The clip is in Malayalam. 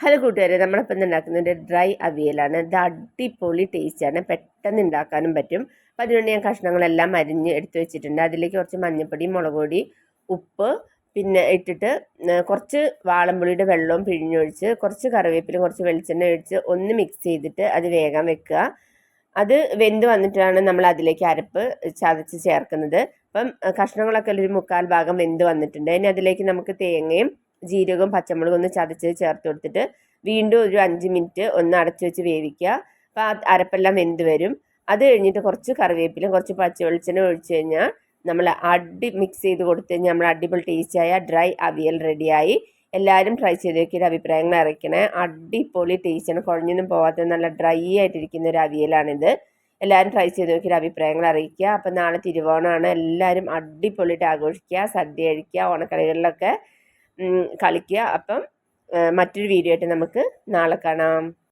ഹലോ കൂട്ടുകാരെ നമ്മളിപ്പം ഉണ്ടാക്കുന്നത് ഡ്രൈ അവിയലാണ്. ഇത് അടിപൊളി ടേസ്റ്റാണ് പെട്ടെന്ന് ഉണ്ടാക്കാനും പറ്റും. അപ്പം അതിനുവേണ്ടി ഞാൻ കഷ്ണങ്ങളെല്ലാം അരിഞ്ഞ് എടുത്തു വെച്ചിട്ടുണ്ട്. അതിലേക്ക് കുറച്ച് മഞ്ഞൾപ്പൊടി മുളക് പൊടി ഉപ്പ് പിന്നെ ഇട്ടിട്ട് കുറച്ച് വാളംപുളിയുടെ വെള്ളവും പിഴിഞ്ഞൊഴിച്ച് കുറച്ച് കറിവേപ്പിലും കുറച്ച് വെളിച്ചെണ്ണ ഒഴിച്ച് ഒന്ന് മിക്സ് ചെയ്തിട്ട് അത് വേഗം വെക്കുക. അത് വെന്ത് വന്നിട്ടാണ് നമ്മൾ അതിലേക്ക് അരപ്പ് ചതച്ച് ചേർക്കുന്നത്. അപ്പം കഷ്ണങ്ങളൊക്കെ ഒരു മുക്കാൽ ഭാഗം വെന്ത് വന്നിട്ടുണ്ട്. ഇനി അതിലേക്ക് നമുക്ക് തേങ്ങയും ജീരകവും പച്ചമുളകും ഒന്ന് ചതച്ച് ചേർത്ത് കൊടുത്തിട്ട് വീണ്ടും ഒരു അഞ്ച് മിനിറ്റ് ഒന്ന് അടച്ചു വെച്ച് വേവിക്കുക. അപ്പോൾ ആ അരപ്പെല്ലാം വെന്ത് വരും. അത് കഴിഞ്ഞിട്ട് കുറച്ച് കറിവേപ്പിലും കുറച്ച് പച്ച വെളിച്ചെണ്ണ ഒഴിച്ച് കഴിഞ്ഞാൽ നമ്മൾ അടി മിക്സ് ചെയ്ത് കൊടുത്ത് കഴിഞ്ഞാൽ നമ്മൾ അടിപൊളി ടേസ്റ്റായ ഡ്രൈ അവിയൽ റെഡിയായി എല്ലാവരും ട്രൈ ചെയ്ത് നോക്കിയിട്ട് അഭിപ്രായങ്ങൾ അറിയിക്കണേ. അടിപൊളി ടേസ്റ്റ് ആണ്. കുഴഞ്ഞൊന്നും പോകാത്ത നല്ല ഡ്രൈ ആയിട്ടിരിക്കുന്ന ഒരു അവിയലാണിത്. എല്ലാവരും ട്രൈ ചെയ്ത് നോക്കിയിട്ട് അഭിപ്രായങ്ങൾ അറിയിക്കുക. അപ്പം നാളെ തിരുവോണമാണ്. എല്ലാവരും അടിപൊളിയിട്ട് ആഘോഷിക്കുക സദ്യ കഴിക്കുക ഓണക്കളികളിലൊക്കെ കളിക്കുക അപ്പം മറ്റൊരു വീഡിയോ ആയിട്ട് നമുക്ക് നാളെ കാണാം.